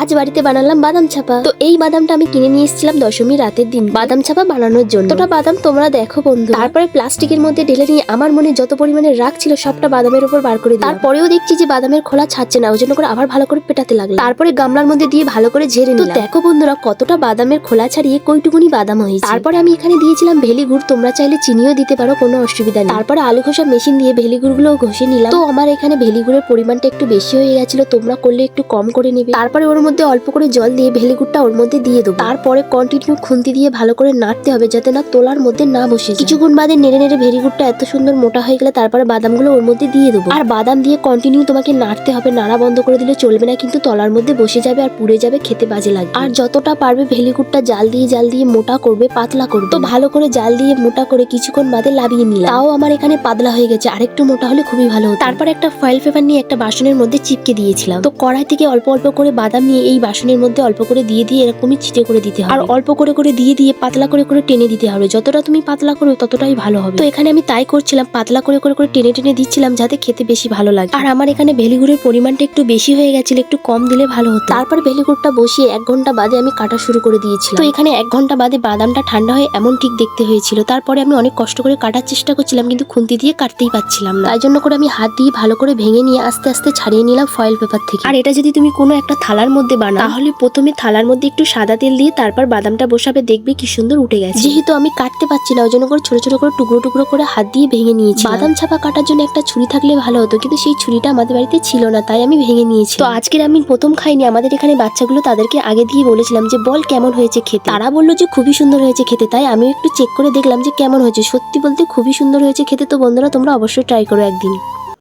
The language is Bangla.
আজ বাড়িতে বানালাম বাদাম ছাপা। তো এই বাদামটা আমি কিনে নিয়ে এসেছিলাম দশমী রাতের দিন। বাদাম ছাপা বানানোর জন্য। তোটা বাদাম তোমরা দেখো বন্ধু। তারপরে প্লাস্টিকের মধ্যে ঢেলে নিয়ে আমার মনে যত পরিমাণে রাগ ছিল সবটা বাদামের উপর বার করে তারপরেও দেখছি যে বাদামের খোলা ছাড়ছে না ওই জন্য করে আবার ভালো করে পেটাতে লাগল তারপরে গামলার মধ্যে দিয়ে ভালো করে ঝেড়ে নিলাম। তো দেখো বন্ধুরা কতটা বাদামের খোলা ছাড়িয়ে কইটুকুনি বাদাম হয়েছে। তারপরে আমি এখানে দিয়েছিলাম ভেলি গুড় তোমরা চাইলে চিনিও দিতে পারো কোনো অসুবিধা নেই। তারপরে আলু ঘষা মেশিন দিয়ে ভেলি গুড়গুলো ঘষে নিলাম। তো আমার এখানে ভেলি গুড়ের পরিমাণটা একটু বেশি হয়ে গেছিল তোমরা করলে একটু কম করে নেবে। তারপরে ওর মধ্যে অল্প করে জল দিয়ে ভেলি গুড়টা ওর মধ্যে দিয়ে দেবো। তারপরে কন্টিনিউ খুন্তি দিয়ে ভালো করে নাড়তে হবে যাতে না তোলার মধ্যে না বসে কিছুক্ষণ বাদে নেড়ে নেড়ে ভেলি গুড়টা এত সুন্দর মোটা হয়ে গেলে তারপরে বাদামগুলো ওর মধ্যে দিয়ে দেবো। আর বাদাম দিয়ে কন্টিনিউ তোমাকে নাড়তে হবে, নাড়া বন্ধ করে দিলে চলবে না, কিন্তু তলার মধ্যে বসে যাবে আর পুড়ে যাবে, খেতে বাজে লাগবে। আর যতটা পারবে ভেলি গুড়টা জাল দিয়ে জাল দিয়ে মোটা করবে, পাতলা করবে। তো ভালো করে জাল দিয়ে মোটা করে কিছুক্ষণ বাদে লাভিয়ে নিলাম। তাও আমার এখানে পাতলা হয়ে গেছে, আরেকটু মোটা হলে খুবই ভালো হতো। তারপর একটা ফয়েল পেপার নিয়ে একটা বাসনের মধ্যে চিপকে দিয়েছিলাম। তো কড়াই থেকে অল্প অল্প করে বাদাম নিয়ে এই বাসনের মধ্যে অল্প করে দিয়ে দিয়ে এরকমই ছিটে করে দিতে হবে। আর অল্প করে করে দিয়ে দিয়ে পাতলা করে করে টেনে দিতে হবে। যতটা তুমি পাতলা করো ততটাই ভালো হবে। তো এখানে আমি তাই করছিলাম পাতলা করে করে করে টেনে টেনে দিচ্ছিলাম যাতে খেতে বেশি ভালো লাগে। আর আমার এখানে ভেলিগুড়ের পরিমাণটা একটু বেশি হয়ে গেছিল একটু কম দিলে ভালো হতো। তারপর ভেলিগুড়টা বসিয়ে এক ঘণ্টা বাদে আমি কাটা শুরু করে দিয়েছিলাম। তো এখানে এক ঘণ্টা বাদে বাদামটা ঠান্ডা হয়ে এমন ঠিক দেখতে হয়েছিল। তারপরে আমি অনেক কষ্ট করে কাটার চেষ্টা করছিলাম কিন্তু খুন্তি দিয়ে কাটতেই পারছিলাম না। তাই জন্য করে আমি হাত দিয়ে ভালো করে ভেঙে নিয়ে আস্তে আস্তে ছাড়িয়ে নিলাম ফয়েল পেপার থেকে। আর এটা যদি তুমি কোনো একটা থালার মধ্যে বানাও। তাহলে প্রথমে থালার মধ্যে একটু সাদা তেল দিয়ে তারপর বাদামটা বসাবে দেখবে কি সুন্দর উঠে গেছে। যেহেতু আমি কাটতে পারছি না ওই জন্য করে ছোট ছোট করে টুকরো টুকরো করে হাত দিয়ে ভেঙে নিয়েছি। বাদাম ছাপা কাটার জন্য একটা ছুরি থাকলে ভালো হতো কিন্তু সেই ছুরিটা আমাদের বাড়িতে ছিল না তাই আমি ভেঙে নিয়েছি। তো আজকের আমি প্রথম খাইনি আমাদের এখানে বাচ্চাগুলো তাদেরকে আগে দিয়ে বলেছিলাম যে বল কেমন হয়েছে খেতে? তারা বলল যে খুবই সুন্দর হয়েছে খেতে। তাই আমি একটু চেক করে দেখলাম যে কেমন হয়েছে। সত্যি বলতে খুবই সুন্দর হয়েছে খেতে। তো বন্ধুরা তোমরা অবশ্যই ট্রাই করো একদিন।